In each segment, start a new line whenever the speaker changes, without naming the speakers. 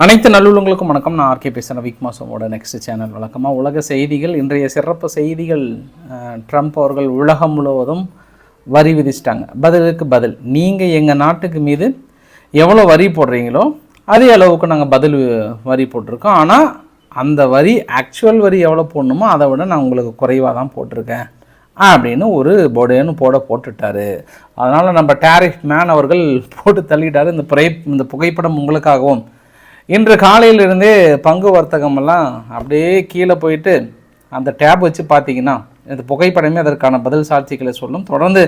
அனைத்து நல்லுள்ளங்களுக்கும் வணக்கம். நான் ஆர்கே பேசுகிறேன் வீக் மாசமோட நெக்ஸ்ட் சேனல் வழக்கமாக உலக செய்திகள் இன்றைய சிறப்பு செய்திகள் ட்ரம்ப் அவர்கள் உலகம் முழுவதும் வரி விதிச்சிட்டாங்க. பதிலுக்கு பதில் நீங்கள் எங்கள் நாட்டுக்கு மீது எவ்வளோ வரி போடுறீங்களோ அதே அளவுக்கு நாங்கள் பதில் வரி போட்டிருக்கோம். ஆனால் அந்த வரி ஆக்சுவல் வரி எவ்வளோ போடணுமோ அதை விட நான் உங்களுக்கு குறைவாக தான் போட்டிருக்கேன். அப்படின்னு ஒரு போடேன்னு போட போட்டுட்டாரு. அதனால் நம்ம டேரிஃப் மேன் அவர்கள் போட்டு தள்ளிட்டார். இந்த புரை இந்த புகைப்படம் உங்களுக்காகவும் இன்று காலையிலிருந்தே பங்கு வர்த்தகமெல்லாம் அப்படியே கீழே போயிட்டு அந்த டேப் வச்சு பார்த்தீங்கன்னா இந்த புகைப்படமே அதற்கான பதில் சாட்சிகளை சொல்லும். தொடர்ந்து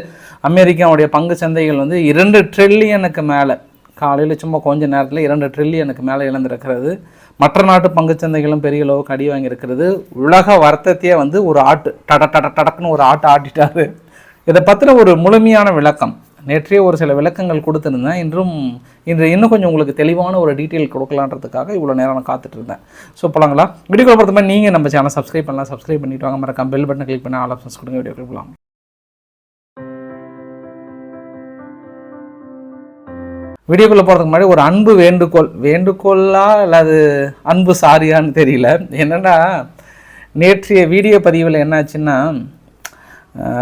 அமெரிக்காவுடைய பங்கு சந்தைகள் வந்து இரண்டு ட்ரில்லியனுக்கு மேலே காலையில் சும்மா கொஞ்ச நேரத்தில் இரண்டு ட்ரில்லியனுக்கு மேலே இழந்திருக்கிறது. மற்ற நாட்டு பங்கு சந்தைகளும் பெரிய அளவுக்கு அடி வாங்கியிருக்கிறது. உலக வர்த்தத்தையே வந்து ஒரு ஆட்டு டட டட டடக்குன்னு ஒரு ஆட்டு ஆட்டிட்டாரு. இதை பற்றின ஒரு முழுமையான விளக்கம் நேற்றே ஒரு சில விளக்கங்கள் கொடுத்துருந்தேன். இன்றும் இன்று இன்னும் கொஞ்சம் உங்களுக்கு தெளிவான ஒரு டீட்டெயில் கொடுக்கலான்றதுக்காக இவ்வளோ நேரம் நான் காத்துட்டுருந்தேன் ஸோ போலாங்களா? வீடியோ பொறுத்த மாதிரி நீங்கள் நம்ம சேனல் சப்ஸ்கிரைப் பண்ணலாம். சப்ஸ்கிரைப் பண்ணிட்டு வாங்க. மறக்காம பெல் பட்டன் கிளிக் பண்ணி ஆல் ஆப்ஷன்ஸ் கொடுங்க. வீடியோ போகலாம் வீடியோக்குள்ளே போகிறதுக்கு முன்னாடி ஒரு அன்பு வேண்டுகோள் வேண்டுகோளா அல்லது அன்பு சாரியான்னு தெரியல. என்னென்னா நேற்றைய வீடியோ பதிவில் என்னாச்சுன்னா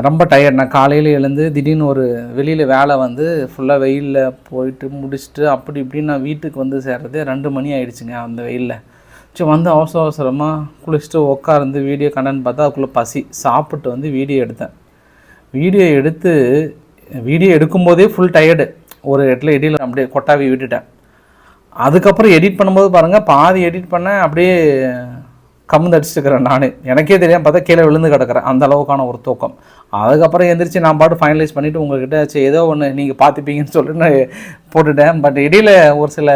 ரொம்ப டயர்ட்னா காலையில் எழுந்து திடீர்னு ஒரு வெளியில் வேலை வந்து ஃபுல்லாக வெயிலில் போயிட்டு முடிச்சுட்டு அப்படி இப்படின்னு நான் வீட்டுக்கு வந்து சேர்றதே ரெண்டு மணி ஆயிடுச்சுங்க அந்த வெயிலில். சரி வந்து அவசர அவசரமாக குளிச்சுட்டு உட்காந்து வீடியோ கண்டன்னு பார்த்தா அதுக்குள்ளே பசி. சாப்பிட்டு வந்து வீடியோ எடுத்தேன். வீடியோ எடுத்து வீடியோ எடுக்கும்போதே ஃபுல் டயர்டு ஒரு இடத்துல எடியில் அப்படியே கொட்டாவி விட்டுட்டேன். அதுக்கப்புறம் எடிட் பண்ணும்போது பாருங்கள் பாதி எடிட் பண்ண அப்படியே கம்முந்து அடிச்சுக்கிறேன் நான். எனக்கே தெரியாமல் பார்த்தா கீழே விழுந்து கிடக்கிறேன். அந்த அளவுக்கான ஒரு தூக்கம். அதுக்கப்புறம் எந்திரிச்சு நான் பாட்டு ஃபைனலைஸ் பண்ணிவிட்டு உங்கள்கிட்ட சரி ஏதோ ஒன்று நீங்கள் பார்த்துப்பீங்கன்னு சொல்லிட்டு நான் போட்டுட்டேன். பட் இடையில ஒரு சில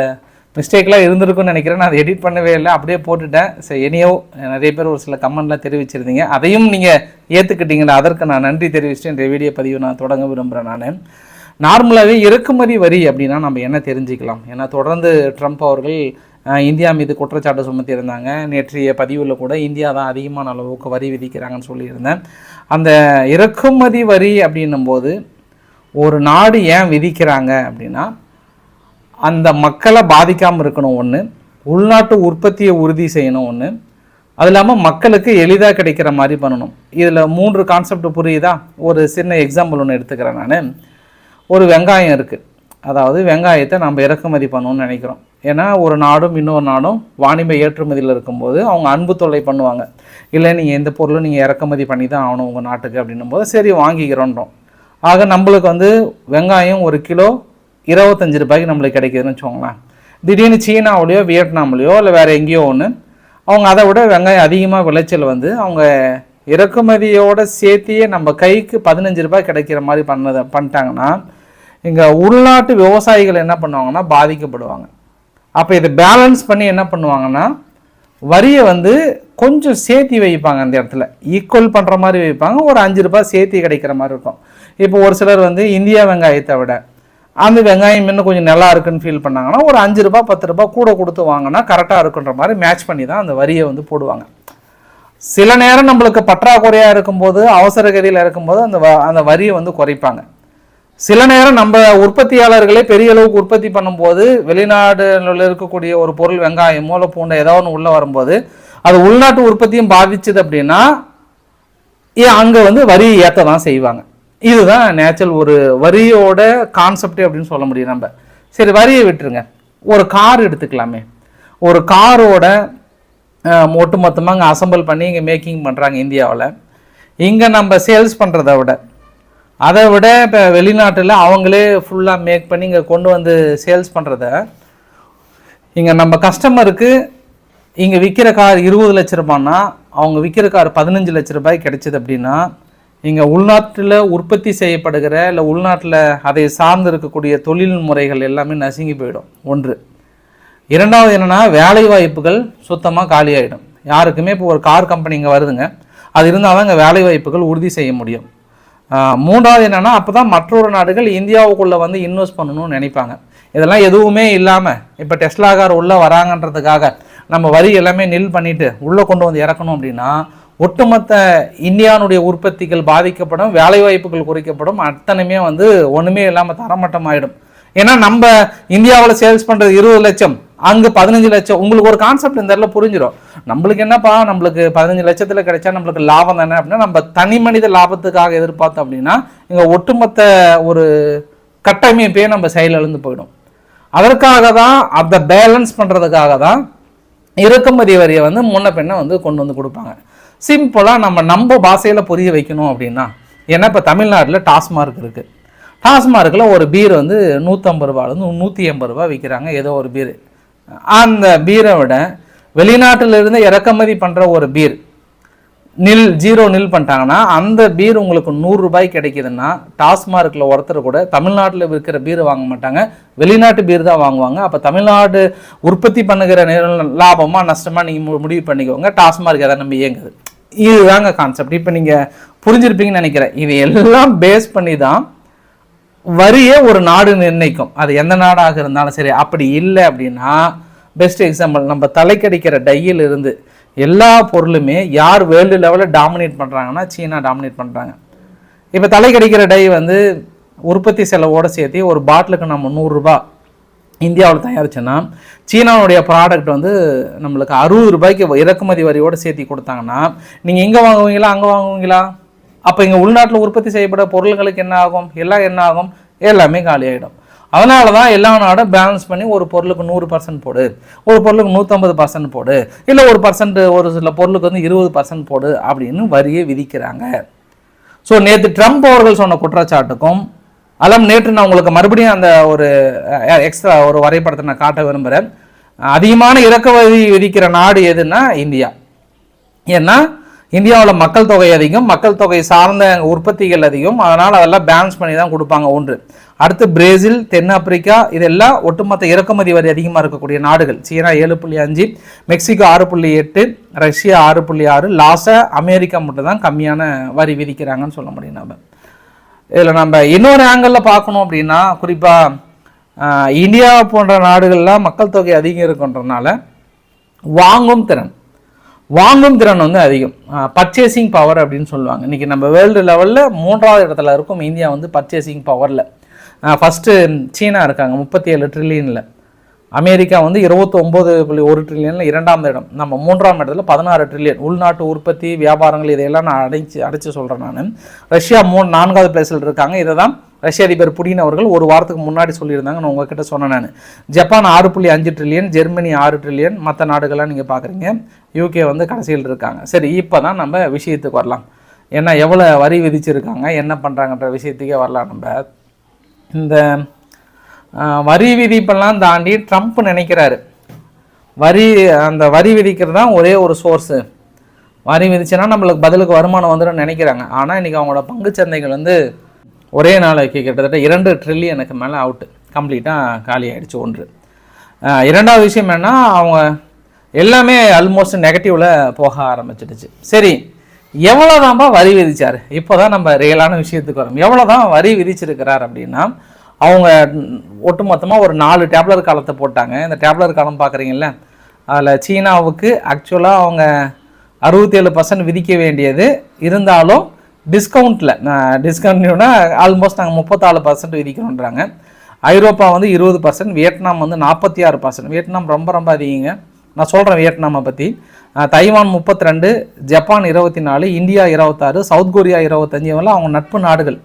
மிஸ்டேக்லாம் இருந்திருக்குன்னு நினைக்கிறேன். நான் அதை எடிட் பண்ணவே இல்லை. அப்படியே போட்டுட்டேன். சரி இனியோ நிறைய பேர் ஒரு சில கமெண்ட்லாம் தெரிவிச்சிருந்தீங்க. அதையும் நீங்கள் ஏற்றுக்கிட்டீங்களா அதற்கு நான் நன்றி தெரிவிச்சுட்டு இந்த வீடியோ பதிவு நான் தொடங்க விரும்புகிறேன் நான். நார்மலாகவே இறக்குமதி வரி அப்படின்னா நம்ம என்ன தெரிஞ்சுக்கலாம்? ஏன்னா தொடர்ந்து ட்ரம்ப் அவர்கள் இந்தியா மீது குற்றச்சாட்டு சுமத்தியிருந்தாங்க. நேற்றைய பதிவில் கூட இந்தியா தான் அதிகமான அளவுக்கு வரி விதிக்கிறாங்கன்னு சொல்லியிருந்தேன். அந்த இறக்குமதி வரி அப்படின்னும்போது ஒரு நாடு ஏன் விதிக்கிறாங்க அப்படின்னா அந்த மக்களை பாதிக்காமல் இருக்கணும் ஒன்று உள்நாட்டு உற்பத்தியை உறுதி செய்யணும் ஒன்று அது இல்லாமல் மக்களுக்கு எளிதாக கிடைக்கிற மாதிரி பண்ணணும். இதில் மூன்று கான்செப்ட் புரியுதா? ஒரு சின்ன எக்ஸாம்பிள் ஒன்று எடுத்துக்கிறேன் நான். ஒரு வெங்காயம் இருக்குது அதாவது வெங்காயத்தை நம்ம இறக்குமதி பண்ணணும்னு நினைக்கிறோம். ஏன்னா ஒரு நாடும் இன்னொரு நாடும் வாணிப ஏற்றுமதியில் இருக்கும்போது அவங்க அன்பு தொல்லை பண்ணுவாங்க. இல்லை நீங்கள் எந்த பொருளும் நீங்கள் இறக்குமதி பண்ணி தான் ஆகணும் உங்கள் நாட்டுக்கு அப்படின்னும் போது சரி வாங்கிக்கிறோன்றோம். ஆக நம்மளுக்கு வந்து வெங்காயம் ஒரு கிலோ இருபத்தஞ்சு ரூபாய்க்கு நம்மளுக்கு கிடைக்குதுன்னு வச்சுக்கோங்களேன். திடீர்னு சீனாவிலையோ வியட்நாம்லேயோ இல்லை வேறு எங்கேயோ ஒன்று அவங்க அதை விட வெங்காயம் அதிகமாக விளைச்சல் வந்து அவங்க இறக்குமதியோட சேர்த்தியே நம்ம கைக்கு பதினஞ்சு ரூபாய் கிடைக்கிற மாதிரி பண்ணதை பண்ணிட்டாங்கன்னா இங்கே உள்நாட்டு விவசாயிகள் என்ன பண்ணுவாங்கன்னா பாதிக்கப்படுவாங்க. அப்போ இதை பேலன்ஸ் பண்ணி என்ன பண்ணுவாங்கன்னா வரியை வந்து கொஞ்சம் சேர்த்தி வைப்பாங்க அந்த இடத்துல. ஈக்குவல் பண்ணுற மாதிரி வைப்பாங்க. ஒரு அஞ்சு ரூபாய் சேர்த்தி கிடைக்கிற மாதிரி இருக்கும். இப்போ ஒரு சிலர் வந்து இந்தியா வெங்காயத்தை விட அந்த வெங்காயம் இன்னும் கொஞ்சம் நல்லா இருக்குன்னு ஃபீல் பண்ணாங்கன்னா ஒரு அஞ்சு ரூபா பத்து ரூபாய் கூட கொடுத்து வாங்கினா கரெக்டாக இருக்குன்ற மாதிரி மேட்ச் பண்ணி தான் அந்த வரியை வந்து போடுவாங்க. சில நேரம் நம்மளுக்கு பற்றாக்குறையாக இருக்கும்போது அவசர கதியில் இருக்கும்போது அந்த வ- அந்த வரியை வந்து குறைப்பாங்க. சில நேரம் நம்ம உற்பத்தியாளர்களே பெரிய அளவுக்கு உற்பத்தி பண்ணும்போது வெளிநாடுல இருக்கக்கூடிய ஒரு பொருள் வெங்காயம் மூளை பூண்டை ஏதோ ஒன்று உள்ளே வரும்போது அது உள்நாட்டு உற்பத்தியும் பாதிச்சுது அப்படின்னா அங்கே வந்து வரி ஏற்ற தான் செய்வாங்க? இதுதான் நேச்சுரல் ஒரு வரியோட கான்செப்டே அப்படின்னு சொல்ல முடியும் நம்ம. சரி வரியை விட்டுருங்க. ஒரு கார் எடுத்துக்கலாமே. ஒரு காரோட ஒட்டு மொத்தமாக இங்கே அசம்பிள் பண்ணி இங்கே மேக்கிங் பண்ணுறாங்க இந்தியாவில். இங்கே நம்ம சேல்ஸ் பண்ணுறத விட அதை விட இப்போ வெளிநாட்டில் அவங்களே ஃபுல்லாக மேக் பண்ணி இங்கே கொண்டு வந்து சேல்ஸ் பண்ணுறத இங்கே நம்ம கஸ்டமருக்கு இங்கே விற்கிற கார் இருபது லட்ச ரூபான்னா அவங்க விற்கிற கார் பதினஞ்சு லட்ச ரூபாய் கிடைச்சிது அப்படின்னா இங்கே உள்நாட்டில் உற்பத்தி செய்யப்படுகிற இல்லை உள்நாட்டில் அதை சார்ந்து இருக்கக்கூடிய தொழில் முறைகள் எல்லாமே நசுங்கி போயிடும். ஒன்று. இரண்டாவது என்னென்னா வேலை வாய்ப்புகள் சுத்தமாக காலியாகிடும் யாருக்குமே இப்போ ஒரு கார் கம்பெனி இங்கே வருதுங்க. அது இருந்தால் தான் இங்கே வேலை வாய்ப்புகள் உறுதி செய்ய முடியும். மூன்றாவது என்னென்னா அப்போ தான் மற்றொரு நாடுகள் இந்தியாவுக்குள்ளே வந்து இன்வெஸ்ட் பண்ணணும்னு நினைப்பாங்க. இதெல்லாம் எதுவுமே இல்லாமல் இப்போ டெஸ்லாகார் உள்ளே வராங்கன்றதுக்காக நம்ம வரி எல்லாமே நில் பண்ணிட்டு உள்ளே கொண்டு வந்து இறக்கணும் அப்படின்னா ஒட்டுமொத்த இந்தியானுடைய உற்பத்திகள் பாதிக்கப்படும் வேலைவாய்ப்புகள் குறைக்கப்படும் அத்தனையுமே வந்து ஒன்றுமே இல்லாமல் தரமட்டமாயிடும். ஏன்னா நம்ம இந்தியாவில் சேல்ஸ் பண்ணுறது இருபது லட்சம். அங்கே பதினஞ்சு லட்சம் உங்களுக்கு ஒரு கான்செப்ட் இந்த இடத்துல புரிஞ்சிடும் நம்மளுக்கு என்னப்பா நம்மளுக்கு பதினஞ்சு லட்சத்தில் கிடைச்சா நம்மளுக்கு லாபம் தானே அப்படின்னா நம்ம தனி மனித லாபத்துக்காக எதிர்பார்த்தோம் அப்படின்னா இங்கே ஒட்டுமொத்த ஒரு கட்டமைப்பையே நம்ம செயலிழந்து போயிடும். அதற்காக தான் அதை பேலன்ஸ் பண்ணுறதுக்காக தான் இறக்குமதி வரியை வந்து முன்ன பெண்ணை வந்து கொண்டு வந்து கொடுப்பாங்க. சிம்பிளாக நம்ம நம்ம பாஷையில் புரிய வைக்கணும் அப்படின்னா ஏன்னா இப்போ தமிழ்நாட்டில் டாஸ்மார்க் இருக்குது டாஸ்மார்க்கில் ஒரு பீர் வந்து நூற்றம்பது ரூபாலேருந்து நூற்றி எண்பது ரூபா விற்கிறாங்க ஏதோ ஒரு பீர். அந்த பீரை விட வெளிநாட்டிலிருந்து இறக்குமதி பண்ணுற ஒரு பீர் நில் ஜீரோ நில் பண்ணிட்டாங்கன்னா அந்த பீர் உங்களுக்கு நூறு ரூபாய் கிடைக்குதுன்னா டாஸ்மார்க்கில் ஒருத்தர் கூட தமிழ்நாட்டில் விற்கிற பீர் வாங்க மாட்டாங்க. வெளிநாட்டு பீர் தான் வாங்குவாங்க. அப்போ தமிழ்நாடு உற்பத்தி பண்ணுகிற லாபமாக நஷ்டமாக நஷ்டமா நீங்கள் முடிவு பண்ணிக்கோங்க. டாஸ்மார்க் எதை நம்ம இயங்குது. இதுதாங்க கான்செப்ட் இப்போ நீங்கள் புரிஞ்சிருப்பீங்கன்னு நினைக்கிறேன். இது எல்லாம் பேஸ் பண்ணி தான் வரியே ஒரு நாடு நிர்ணயிக்கும். அது எந்த நாடாக இருந்தாலும் சரி அப்படி இல்லை அப்படின்னா பெஸ்ட் எக்ஸாம்பிள் நம்ம தலைக்கடிக்கிற டையில் இருந்து எல்லா பொருளுமே யார் வேர்ல்டு லெவலில் டாமினேட் பண்ணுறாங்கன்னா சீனா டாமினேட் பண்ணுறாங்க இப்போ தலைக்கடிக்கிற டை வந்து உற்பத்தி செலவோடு சேர்த்து ஒரு பாட்டிலுக்கு நம்ம நூறுரூபா இந்தியாவில் தயாரிச்சோன்னா சீனாவுடைய ப்ராடக்ட் வந்து நம்மளுக்கு அறுபது ரூபாய்க்கு இறக்குமதி வரியோடு சேர்த்து கொடுத்தாங்கன்னா நீங்கள் எங்கே வாங்குவீங்களா அங்கே வாங்குவீங்களா? அப்போ இங்கே உள்நாட்டில் உற்பத்தி செய்யப்பட பொருள்களுக்கு என்ன ஆகும்? எல்லாம் என்ன ஆகும்? எல்லாமே காலியாகிடும் அதனால தான் எல்லா நாடும் பேலன்ஸ் பண்ணி ஒரு பொருளுக்கு நூறு பர்சன்ட் போடு ஒரு பொருளுக்கு நூற்றம்பது பர்சன்ட் போடு இல்லை ஒரு பர்சன்ட் ஒரு சில பொருளுக்கு வந்து இருபது பர்சன்ட் போடு அப்படின்னு வரியை விதிக்கிறாங்க. ஸோ நேற்று ட்ரம்ப் அவர்கள் சொன்ன குற்றச்சாட்டுக்கும் அதெல்லாம் நேற்று நான் உங்களுக்கு மறுபடியும் அந்த ஒரு எக்ஸ்ட்ரா ஒரு வரைபடத்தை நான் காட்ட விரும்புகிறேன் அதிகமான இறக்குமதி விதிக்கிற நாடு எதுன்னா இந்தியா. ஏன்னா இந்தியாவில் மக்கள் தொகை அதிகம் மக்கள் தொகை சார்ந்த உற்பத்திகள் அதிகம். அதனால் அதெல்லாம் பேலன்ஸ் பண்ணி தான் கொடுப்பாங்க ஒன்று. அடுத்து பிரேசில் தென்னாப்பிரிக்கா இதெல்லாம் ஒட்டுமொத்த இறக்குமதி வரி அதிகமாக இருக்கக்கூடிய நாடுகள். சீனா ஏழு புள்ளி அஞ்சு மெக்சிகோ ஆறு புள்ளி எட்டு ரஷ்யா ஆறு புள்ளி ஆறு லாஸாக அமெரிக்கா மட்டும் தான் கம்மியான வரி விதிக்கிறாங்கன்னு சொல்ல முடியும் நம்ம இதில் நம்ம இன்னொரு ஆங்கிளில் பார்க்கணும் அப்படின்னா குறிப்பாக இந்தியா போன்ற நாடுகள்லாம் மக்கள் தொகை அதிகம் இருக்குன்றதுனால வாங்கும் திறன். வாங்கும் திறன் வந்து அதிகம். பர்ச்சேசிங் பவர் அப்படின்னு சொல்லுவாங்க. இன்றைக்கி நம்ம வேர்ல்டு லெவலில் மூன்றாவது இடத்துல இருக்கும் இந்தியா வந்து பர்ச்சேசிங் பவரில் ஃபஸ்ட்டு சீனா இருக்காங்க முப்பத்தி ஏழு ட்ரில்லியனில் அமெரிக்கா வந்து இருபத்தொம்போது புள்ளி ஒரு ட்ரில்லியனில் இரண்டாம் இடம். நம்ம மூன்றாம் இடத்துல பதினாறு ட்ரில்லியன் உள்நாட்டு உற்பத்தி வியாபாரங்கள் இதையெல்லாம் நான் அடைச்சு அடைச்சு சொல்கிறேன் நான். ரஷ்யா மூணு நான்காவது பிளேஸில் இருக்காங்க. இதை தான் ரஷ்ய அதிபர் புடின் அவர்கள் ஒரு வாரத்துக்கு முன்னாடி சொல்லியிருந்தாங்க. நான் உங்ககிட்ட சொன்னேன் நான். ஜப்பான் ஆறு புள்ளி அஞ்சு ட்ரில்லியன் ஜெர்மனி ஆறு ட்ரில்லியன் மற்ற நாடுகள்லாம் நீங்கள் பார்க்குறீங்க யூகே வந்து கடைசியில் இருக்காங்க. சரி இப்போ தான் நம்ம விஷயத்துக்கு வரலாம். ஏன்னா எவ்வளோ வரி விதிச்சிருக்காங்க? என்ன பண்ணுறாங்கன்ற விஷயத்துக்கே வரலாம் நம்ம. இந்த வரி விதிப்பெல்லாம் தாண்டி ட்ரம்ப் நினைக்கிறாரு. வரி அந்த வரி விதிக்கிறது தான் ஒரே ஒரு சோர்ஸு வரி விதிச்சுன்னா நம்மளுக்கு பதிலுக்கு வருமானம் வந்துடும் நினைக்கிறாங்க. ஆனால் இன்றைக்கி அவங்களோட பங்குச்சந்தைகள் வந்து ஒரே நாளைக்கு கிட்டத்தட்ட இரண்டு ட்ரில்லியனுக்கு மேலே அவுட்டு கம்ப்ளீட்டாக காலி ஆகிடுச்சு ஒன்று. இரண்டாவது விஷயம் என்னென்னா அவங்க எல்லாமே ஆல்மோஸ்ட் நெகட்டிவில் போக ஆரம்பிச்சிடுச்சு. சரி எவ்வளோ தான்ப்பா வரி விதிச்சார்? இப்போ தான் நம்ம ரியலான விஷயத்துக்கு வரோம். எவ்வளோ தான் வரி விதிச்சிருக்கிறார் அப்படின்னா அவங்க ஒட்டுமொத்தமாக ஒரு நாலு டேப்லர் காலத்தை போட்டாங்க. இந்த டேப்லர் காலம் பார்க்குறீங்கள அதில் சீனாவுக்கு ஆக்சுவலாக அவங்க அறுபத்தேழு பர்சன்ட் விதிக்க வேண்டியது. இருந்தாலும் டிஸ்கவுண்ட்டில் டிஸ்கவுண்ட்னா ஆல்மோஸ்ட் நாங்கள் முப்பத்தாலு பர்சன்ட் விதிக்கணுன்றாங்க ஐரோப்பா வந்து இருபது பர்சன்ட் வியட்நாம் வந்து நாற்பத்தி ஆறு பர்சன்ட் வியட்நாம் ரொம்ப ரொம்ப அதிகங்க. நான் சொல்கிறேன் வியட்நாமை பற்றி தைவான் முப்பத்தி ரெண்டு ஜப்பான் இருபத்தி நாலு இந்தியா இருபத்தாறு சவுத் கொரியா இருபத்தஞ்சி இவெல்லாம் அவங்க நட்பு நாடுகள்.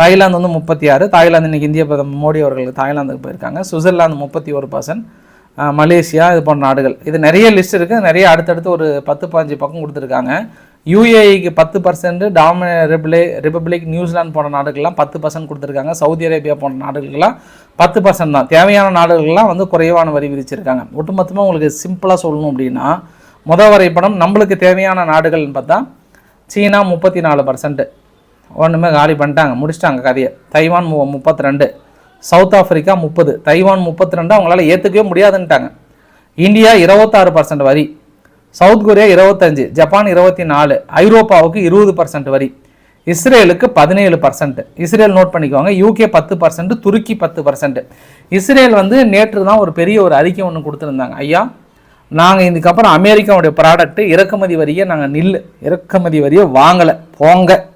தாய்லாந்து வந்து முப்பத்தி ஆறு. தாய்லாந்து இன்றைக்கி இந்திய பிரதமர் மோடி அவர்கள் தாய்லாந்துக்கு போயிருக்காங்க. சுவிட்சர்லாந்து முப்பத்தி ஒரு பர்சன்ட் மலேசியா இது போன்ற நாடுகள். இது நிறைய லிஸ்ட் இருக்குது நிறைய அடுத்தடுத்து ஒரு பத்து பாஞ்சு பக்கம் கொடுத்துருக்காங்க. யூஏஇக்கு பத்து பர்சன்ட் டாம ரிப்ளே ரிப்பப்ளிக் நியூசிலாந்து போன்ற நாடுகள்லாம் பத்து பர்சன்ட் கொடுத்துருக்காங்க. சவுதி அரேபியா போன்ற நாடுகளுக்கெல்லாம் பத்து பர்சன்ட் தான். தேவையான நாடுகள்லாம் வந்து குறைவான வரி விதிச்சிருக்காங்க. ஒட்டுமொத்தமாக உங்களுக்கு சிம்பிளாக சொல்லணும் அப்படின்னா முத வரைபடம் நம்மளுக்கு தேவையான நாடுகள்னு பார்த்தா சீனா முப்பத்தி நாலு பர்சன்ட்டு ஒன்றுமே காலி பண்ணிட்டாங்க. முடிச்சிட்டாங்க கதையை. தைவான் மு முப்பத்தி ரெண்டு சவுத் ஆஃப்ரிக்கா முப்பது. தைவான் முப்பத்தி ரெண்டு அவங்களால ஏற்றுக்கவே முடியாதுன்ட்டாங்க இந்தியா இருபத்தாறு பர்சன்ட் வரி. சவுத் கொரியா இருபத்தஞ்சு. ஜப்பான் இருபத்தி நாலு ஐரோப்பாவுக்கு இருபது பர்சன்ட் வரி. இஸ்ரேலுக்கு பதினேழு பர்சன்ட் இஸ்ரேல் நோட் பண்ணிக்கோங்க. யூகே பத்து பர்சன்ட் துருக்கி பத்து பர்சன்ட் இஸ்ரேல் வந்து நேற்று தான் ஒரு பெரிய ஒரு அறிக்கை ஒன்று கொடுத்துருந்தாங்க. ஐயா நாங்கள் இதுக்கப்புறம் அமெரிக்காவுடைய ப்ராடக்ட்டு இறக்குமதி வரியை நாங்கள் நில் இறக்குமதி வரியை வாங்கலை. போங்க.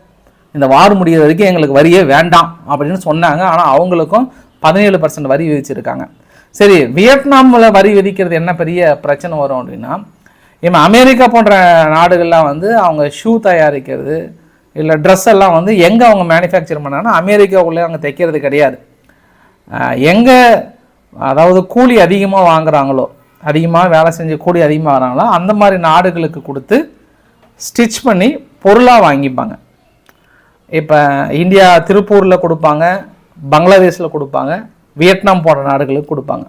இந்த வார் முடிகிற வரைக்கும் எங்களுக்கு வரியே வேண்டாம் அப்படின்னு சொன்னாங்க. ஆனால் அவங்களுக்கும் பதினேழு பர்சன்ட் வரி விதிச்சிருக்காங்க. சரி வியட்நாமில் வரி விதிக்கிறது என்ன பெரிய பிரச்சனை வரும் அப்படின்னா இப்போ அமெரிக்கா போன்ற நாடுகள்லாம் வந்து அவங்க ஷூ தயாரிக்கிறது இல்லை ட்ரெஸ் எல்லாம் வந்து எங்கே அவங்க மேனுஃபேக்சர் பண்ணாங்கன்னா அமெரிக்காவுக்குள்ளே அவங்க தைக்கிறது கிடையாது. எங்கே அதாவது கூலி அதிகமாக வாங்குறாங்களோ அதிகமாக வேலை செஞ்சு கூலி அதிகமாக வராங்களோ அந்த மாதிரி நாடுகளுக்கு கொடுத்து ஸ்டிச் பண்ணி பொருளாக வாங்கிப்பாங்க. இப்போ இந்தியா திருப்பூரில் கொடுப்பாங்க பங்களாதேஷில் கொடுப்பாங்க வியட்நாம் போன்ற நாடுகளுக்கு கொடுப்பாங்க.